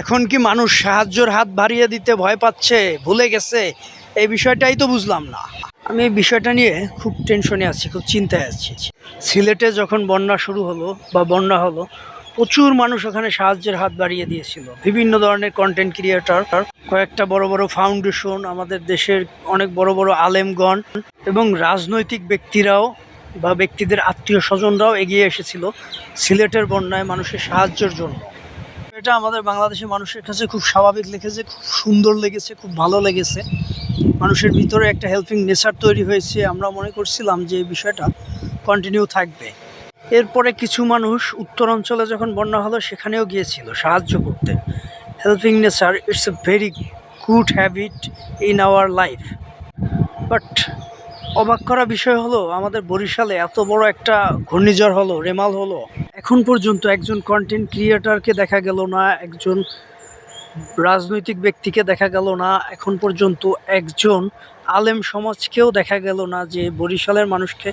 এখন কি মানুষ সাহায্যের হাত বাড়িয়ে দিতে ভয় পাচ্ছে? ভুলে গেছে? এই বিষয়টাই তো বুঝলাম না। আমি এই বিষয়টা নিয়ে খুব টেনশনে আছি, খুব চিন্তায় আছি। সিলেটে যখন বন্যা শুরু হলো বা বন্যা হলো, প্রচুর মানুষ ওখানে সাহায্যের হাত বাড়িয়ে দিয়েছিল। বিভিন্ন ধরনের কন্টেন্ট ক্রিয়েটর কয়েকটা বড় বড় ফাউন্ডেশন আমাদের দেশের অনেক বড় বড় আলেমগণ এবং রাজনৈতিক ব্যক্তিরাও বা ব্যক্তিদের আত্মীয় স্বজনরাও এগিয়ে এসেছিল সিলেটের বন্যায় মানুষের সাহায্যের জন্য। এটা আমাদের বাংলাদেশের মানুষের কাছে খুব স্বাভাবিক লেগেছে, খুব সুন্দর লেগেছে, খুব ভালো লেগেছে। মানুষের ভিতরে একটা হেল্পিং নেচার তৈরি হয়েছে। আমরা মনে করছিলাম যে এই বিষয়টা কন্টিনিউ থাকবে। এরপরে কিছু মানুষ উত্তর অঞ্চলে যখন বন্যা হলো, সেখানেও গিয়েছিল সাহায্য করতে। Helping nature it's a very good habit in our life but অবাক করা বিষয় হলো, আমাদের বরিশালে এত বড় একটা ঘূর্ণিঝড় হলো, রেমাল হলো। এখন পর্যন্ত একজন কন্টেন্ট ক্রিয়েটারকে দেখা গেল না, একজন রাজনৈতিক ব্যক্তিকে দেখা গেল না, এখন পর্যন্ত একজন আলেম সমাজকেও দেখা গেল না যে বরিশালের মানুষকে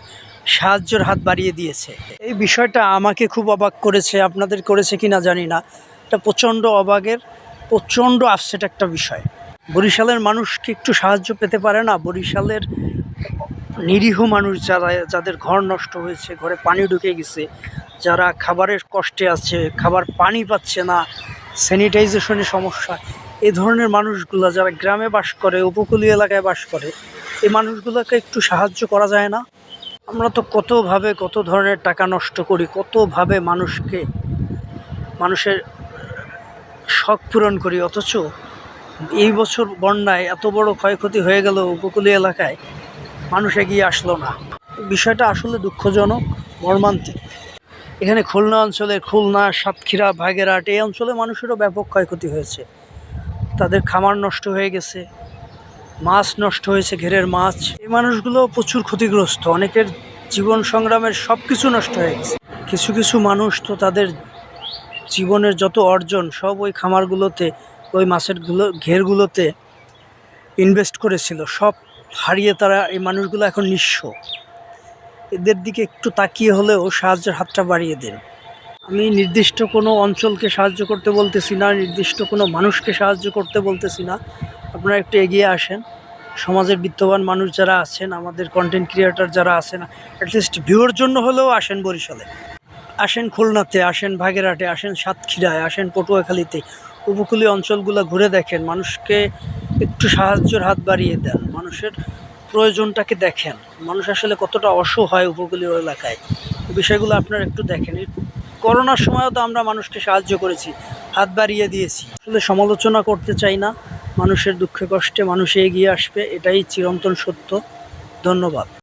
সাহায্যের হাত বাড়িয়ে দিয়েছে। এই বিষয়টা আমাকে খুব অবাক করেছে, আপনাদের করেছে কি না জানি না। এটা প্রচণ্ড অবাকের, প্রচণ্ড আপসেট একটা বিষয়। বরিশালের মানুষকে একটু সাহায্য পেতে পারে না? বরিশালের নিরীহ মানুষ যারা, যাদের ঘর নষ্ট হয়েছে, ঘরে পানি ঢুকে গেছে, যারা খাবারের কষ্টে আছে, খাবার পানি পাচ্ছে না স্যানিটাইজেশনের সমস্যা, এ ধরনের মানুষগুলো যারা গ্রামে বাস করে, উপকূলীয় এলাকায় বাস করে এই মানুষগুলোকে একটু সাহায্য করা যায় না? আমরা তো কতভাবে কত ধরনের টাকা নষ্ট করি, কতভাবে মানুষকে, মানুষের শখ পূরণ করি, অথচ এই বছর বন্যায় এত বড় ক্ষয়ক্ষতি হয়ে গেল উপকূলীয় এলাকায়। মানুষ এগিয়ে আসলো না। বিষয়টা আসলে দুঃখজনক, মর্মান্তিক। এখানে খুলনা অঞ্চলে খুলনা, সাতক্ষীরা, ভাগেরহাট এই অঞ্চলে মানুষেরও ব্যাপক ক্ষয়ক্ষতি হয়েছে। তাদের খামার নষ্ট হয়ে গেছে, মাছ নষ্ট হয়েছে, ঘেরের মাছ। এই মানুষগুলো প্রচুর ক্ষতিগ্রস্ত, অনেকের জীবন সংগ্রামের সব কিছু নষ্ট হয়ে গেছে। কিছু কিছু মানুষ তো তাদের জীবনের যত অর্জন, সব ওই খামারগুলোতে, ওই মাছের ঘেরগুলোতে ইনভেস্ট করেছিল, সব হারিয়ে তারা এই মানুষগুলো এখন নিঃস্ব। এদের দিকে একটু তাকিয়ে হলেও সাহায্যের হাতটা বাড়িয়ে দেন। আমি নির্দিষ্ট কোনো অঞ্চলকে সাহায্য করতে বলতেছি না, নির্দিষ্ট কোনো মানুষকে সাহায্য করতে বলতেছি না। আপনারা একটু এগিয়ে আসেন। সমাজের বিত্তবান মানুষ যারা আছেন, আমাদের কন্টেন্ট ক্রিয়েটার যারা আছেন অ্যাটলিস্ট ভিউর জন্য হলেও আসেন বরিশালে। আসেন খুলনাতে, আসেন ভাগেরহাটে, আসেন সাতক্ষীরায়, আসেন পটুয়াখালীতে। উপকূলীয় অঞ্চলগুলো ঘুরে দেখেন। মানুষকে একটু সাহায্যের হাত বাড়িয়ে দেন। মানুষের প্রয়োজনটাকে দেখেন। মানুষ আসলে কতটা অসহায় উপকূলীয় এলাকায় বিষয়গুলো আপনারা একটু দেখেন। করোনার সময়ও তো আমরা মানুষকে সাহায্য করেছি, হাত বাড়িয়ে দিয়েছি। আসলে সমালোচনা করতে চাই না। মানুষের দুঃখে কষ্টে মানুষ এগিয়ে আসবে, এটাই চিরন্তন সত্য। ধন্যবাদ।